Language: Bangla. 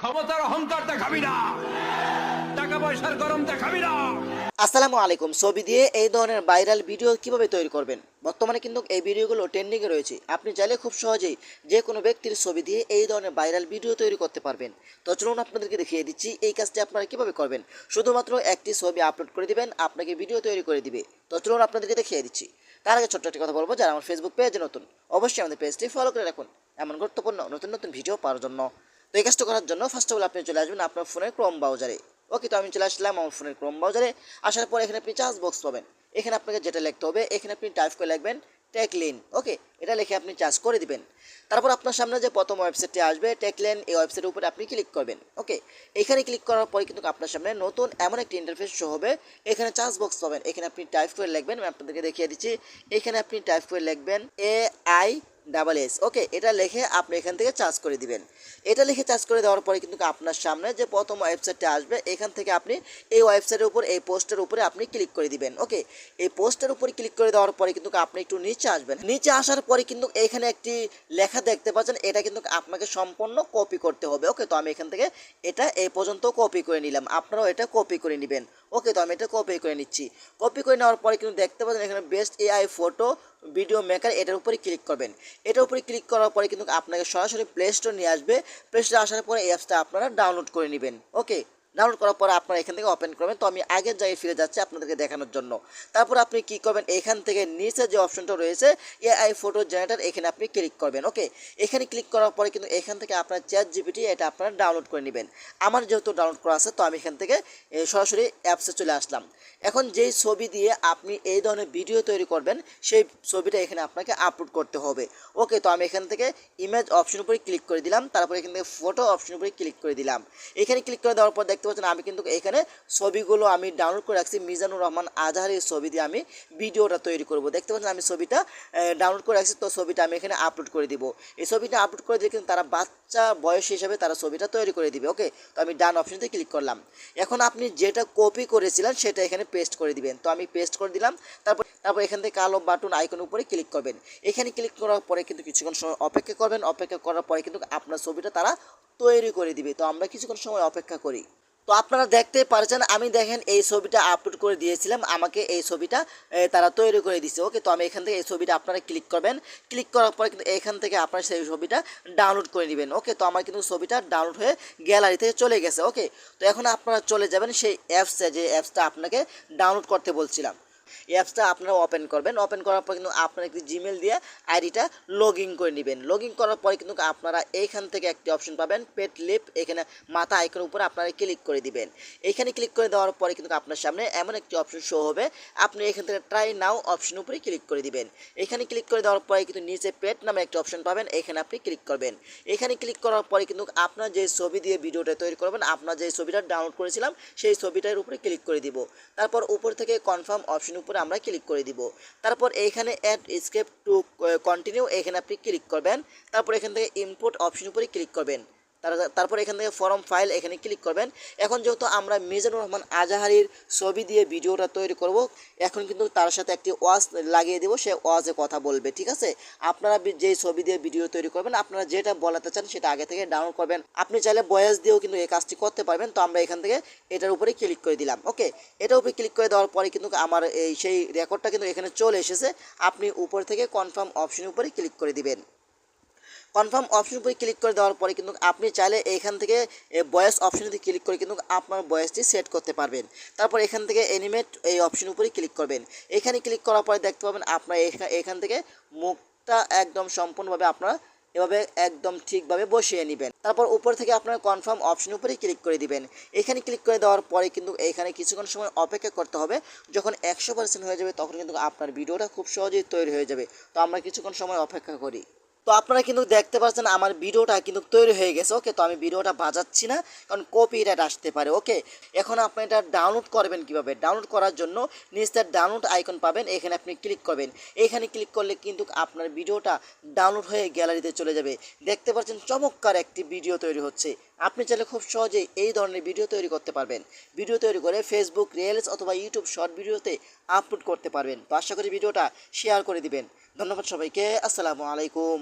ক্ষমতার অহংকার দেখাবি না। টাকা পয়সার গরম দেখাবি না। আসসালামু আলাইকুম। ছবি দিয়ে এই ধরনের ভাইরাল ভিডিও কীভাবে তৈরি করবেন? বর্তমানে কিন্তু এই ভিডিওগুলো ট্রেন্ডিংয়ে রয়েছে। আপনি চাইলে খুব সহজেই যে কোনো ব্যক্তির ছবি দিয়ে এই ধরনের ভাইরাল ভিডিও তৈরি করতে পারবেন। তো চলুন আপনাদেরকে দেখিয়ে দিচ্ছি এই কাজটি আপনারা কীভাবে করবেন। শুধুমাত্র একটি ছবি আপলোড করে দিবেন, আপনাকে ভিডিও তৈরি করে দিবে। তো চলুন আপনাদেরকে দেখিয়ে দিচ্ছি। তার আগে ছোট্ট একটি কথা বলব, যারা আমার ফেসবুক পেজে নতুন, অবশ্যই আমাদের পেজটি ফলো করে রাখুন। এমন গুরুত্বপূর্ণ নতুন নতুন ভিডিও পাওয়ার জন্য। তো এই কাজটা করার জন্য ফার্স্ট অফ অল আপনি চলে আসবেন আপনার ফোনের ক্রোম ব্রাউজারে ওকে তো আমি চলে আসলাম আমার ফোনের ক্রোম ব্রাউজারে আসার পর এখানে আপনি চার্জ বক্স পাবেন। এখানে আপনাকে যেটা লিখতে হবে, এখানে আপনি টাইপ করে লিখবেন টেকলিন ওকে এটা লিখে আপনি চার্জ করে দিবেন। তারপর আপনার সামনে যে প্রথম ওয়েবসাইটটি আসবে টেকলেন এই ওয়েবসাইটের উপরে আপনি ক্লিক করবেন। ওকে এখানে ক্লিক করার পরে কিন্তু আপনার সামনে নতুন এমন একটি ইন্টারফেস শো হবে। এখানে চার্জ বক্স পাবেন। এখানে আপনি টাইপ করে লিখবেন। আমি আপনাদেরকে দেখিয়ে দিচ্ছি। এখানে আপনি টাইপ করে লিখবেন A I double S okay এটা লিখে আপনি এখান থেকে চার্জ করে দিবেন। এটা লিখে চার্জ করে দেওয়ার পরে কিন্তু আপনার সামনে যে প্রথম ওয়েবসাইটটা আসবে, এখান থেকে আপনি এই ওয়েবসাইটের উপর, এই পোস্টের উপরে আপনি ক্লিক করে দিবেন। ওকে এই পোস্টের উপর ক্লিক করে দেওয়ার পরে কিন্তু আপনি একটু নিচে আসবেন। নিচে আসার পরে কিন্তু এখানে একটি লেখা দেখতে পাচ্ছেন, এটা কিন্তু আপনাকে সম্পূর্ণ কপি করতে হবে। ওকে তো আমি এখান থেকে এটা এই পর্যন্ত কপি করে নিলাম। আপনারাও এটা কপি করে নেবেন। ওকে তো আমি এটা কপি করে নিচ্ছি। কপি করে নেওয়ার পরে কিন্তু দেখতে পাচ্ছেন এখানে best AI photo video maker এটার উপরে ক্লিক করবেন। এটার উপরে ক্লিক করার পরে কিন্তু আপনাকে সরাসরি প্লে স্টোর নিয়ে আসবে। প্লে স্টোরে আসার পরে এই অ্যাপসটা আপনারা ডাউনলোড করে নেবেন। ওকে ডাউনলোড করার পরে আপনারা এখান থেকে ওপেন করবেন। তো আমি আগের জায়গায় ফিরে যাচ্ছি আপনাদেরকে দেখানোর জন্য। তারপর আপনি কি করবেন? এখান থেকে নিচে যে অপশনটা রয়েছে এআই ফটো জেনারেটর এখানে আপনি ক্লিক করবেন। ওকে এখানে ক্লিক করার পরে কিন্তু এখান থেকে আপনার চ্যাট জিপিটি এটা আপনারা ডাউনলোড করে নেবেন। আমার যেহেতু ডাউনলোড করা আছে, তো আমি এখান থেকে সরাসরি অ্যাপসে চলে আসলাম। এখন যেই ছবি দিয়ে আপনি এই ধরনের ভিডিও তৈরি করবেন, সেই ছবিটা এখানে আপনাকে আপলোড করতে হবে। ওকে তো আমি এখান থেকে ইমেজ অপশন উপরে ক্লিক করে দিলাম, তারপর এখান থেকে ফটো অপশন উপরে ক্লিক করে দিলাম। এখানে ক্লিক করে দেওয়ার পর দেখতে পাচ্ছেন আমি কিন্তু এখানে ছবিগুলো আমি ডাউনলোড করে রাখছি, মিজানুর রহমান আজহারের ছবি দিয়ে আমি ভিডিওটা তৈরি করব। দেখতে পাচ্ছেন আমি ছবিটা ডাউনলোড করে রাখছি, তো ছবিটা আমি এখানে আপলোড করে দিব। এই ছবিটা আপলোড করে দিলে কিন্তু তারা বাচ্চা বয়স হিসাবে তারা ছবিটা তৈরি করে দিবে। ওকে তো আমি ডান অপশনতে ক্লিক করলাম। এখন আপনি যেটা কপি করেছিলেন, সেটা এখানে পেস্ট করে দিবেন। তো আমি পেস্ট করে দিলাম, তারপর তারপর এখান থেকে কালো বাটন আইকন উপরে ক্লিক করবেন। এখানে ক্লিক করার পরে কিন্তু কিছুক্ষণ সময় অপেক্ষা করবেন। অপেক্ষা করার পরে কিন্তু আপনার ছবিটা তারা তৈরি করে দিবে। তো আমরা কিছুক্ষণ সময় অপেক্ষা করি। তো আপনারা দেখতে পারছেন, আমি দেখেন এই ছবিটা আপলোড করে দিয়েছিলাম, আমাকে এই ছবিটা তারা তৈরি করে দিছে ওকে, তো আমি এখান থেকে এই ছবিটা আপনারা ক্লিক করবেন। ক্লিক করার পরে কিন্তু এখান থেকে আপনারা সেই ছবিটা ডাউনলোড করে নেবেন। ওকে, তো আমার কিন্তু ছবিটা ডাউনলোড হয়ে গ্যালারি থেকে চলে গেছে। ওকে, তো এখন আপনারা চলে যাবেন সেই অ্যাপসে যে অ্যাপসটা আপনাকে ডাউনলোড করতে বলছিলাম। অ্যাপসটা আপনারা ওপেন করবেন। ওপেন করার পর কিন্তু আপনারা একটি জিমেল দিয়ে আইডিটা লগ ইন করে নেবেন। লগ ইন করার পরে কিন্তু আপনারা এইখান থেকে একটি অপশন পাবেন পেট লিপ এখানে মাথা আইকনের উপরে আপনারা ক্লিক করে দিবেন। এখানে ক্লিক করে দেওয়ার পরে কিন্তু আপনার সামনে এমন একটি অপশন শো হবে। আপনি এখান থেকে ট্রাই নাও অপশন উপরে ক্লিক করে দিবেন। এখানে ক্লিক করে দেওয়ার পরে কিন্তু নিচে পেট নামে একটি অপশন পাবেন, এখানে আপনি ক্লিক করবেন। এখানে ক্লিক করার পরে কিন্তু আপনার যে ছবি দিয়ে ভিডিওটা তৈরি করবেন, আপনার যে ছবিটা ডাউনলোড করেছিলাম, সেই ছবিটার উপরে ক্লিক করে দিব। তারপর উপর থেকে কনফার্ম অপশন উপরে আমরা ক্লিক করে দিব। তারপর এইখানে অ্যাড স্কেপ টু কন্টিনিউ এখানে আপনি ক্লিক করবেন। তারপর এখান থেকে ইম্পোর্ট অপশন উপরে ক্লিক করবেন। তারপর এখান থেকে ফর্ম ফাইল এখানে ক্লিক করবেন। এখন যেহেতু আমরা মিজানুর রহমান আজাহারির ছবি দিয়ে ভিডিওটা তৈরি করব, এখন কিন্তু তার সাথে একটি ওয়াজ লাগিয়ে দেবো, সে ওয়াজে কথা বলবে, ঠিক আছে? আপনারা যেই ছবি দিয়ে ভিডিও তৈরি করবেন, আপনারা যেটা বলাতে চান সেটা আগে থেকে ডাউনলোড করবেন। আপনি চাইলে বয়স দিয়েও কিন্তু এই কাজটি করতে পারবেন, তো আমরা এখান থেকে এটার উপরে ক্লিক করে দিলাম ওকে এটার উপরে ক্লিক করে দেওয়ার পরে কিন্তু আমার এই সেই রেকর্ডটা কিন্তু এখানে চলে এসেছে। আপনি উপর থেকে কনফার্ম অপশনের উপরে ক্লিক করে দিবেন। কনফার্ম অপশন উপরে ক্লিক করে দেওয়ার পরে কিন্তু আপনি চাইলে এখান থেকে বয়েস অপশনটি ক্লিক করে কিন্তু আপনার বয়েসটি সেট করতে পারবেন। তারপর এখান থেকে অ্যানিমেট এই অপশন উপরে ক্লিক করবেন। এখানে ক্লিক করার পরে দেখতে পাবেন আপনার এখা- এখান থেকে মুখটা একদম সম্পূর্ণভাবে আপনারা এভাবে একদম ঠিকভাবে বসিয়ে নেবেন। তারপর উপর থেকে আপনার কনফার্ম অপশন উপরে ক্লিক করে দিবেন। এখানে ক্লিক করে দেওয়ার পরে কিন্তু এখানে কিছুক্ষণ সময় অপেক্ষা করতে হবে। যখন একশো পার্সেন্ট হয়ে যাবে তখন কিন্তু আপনার ভিডিওটা খুব সহজেই তৈরি হয়ে যাবে। তো আমরা কিছুক্ষণ সময় অপেক্ষা করি। তো আপনারা কিন্তু দেখতে পাচ্ছেন আমার ভিডিওটা কিন্তু তৈরি হয়ে গেছে, ওকে? তো আমি ভিডিওটা বাজাচ্ছি না, কারণ কপিরাইট আসতে পারে, ওকে? এখন আপনি এটা ডাউনলোড করবেন কীভাবে? ডাউনলোড করার জন্য নিচে ডাউনলোড আইকন পাবেন, এখানে আপনি ক্লিক করবেন। এখানে ক্লিক করলে কিন্তু আপনার ভিডিওটা ডাউনলোড হয়ে গ্যালারিতে চলে যাবে। দেখতে পাচ্ছেন চমৎকার একটি ভিডিও তৈরি হচ্ছে। আপনি চাইলে খুব সহজেই এই ধরনের ভিডিও তৈরি করতে পারবেন। ভিডিও তৈরি করে ফেসবুক রিলস অথবা ইউটিউব শর্ট ভিডিওতে আপলোড করতে পারবেন। তো আশা করি ভিডিওটা শেয়ার করে দিবেন। ধন্যবাদ সবাইকে। আসসালামু আলাইকুম।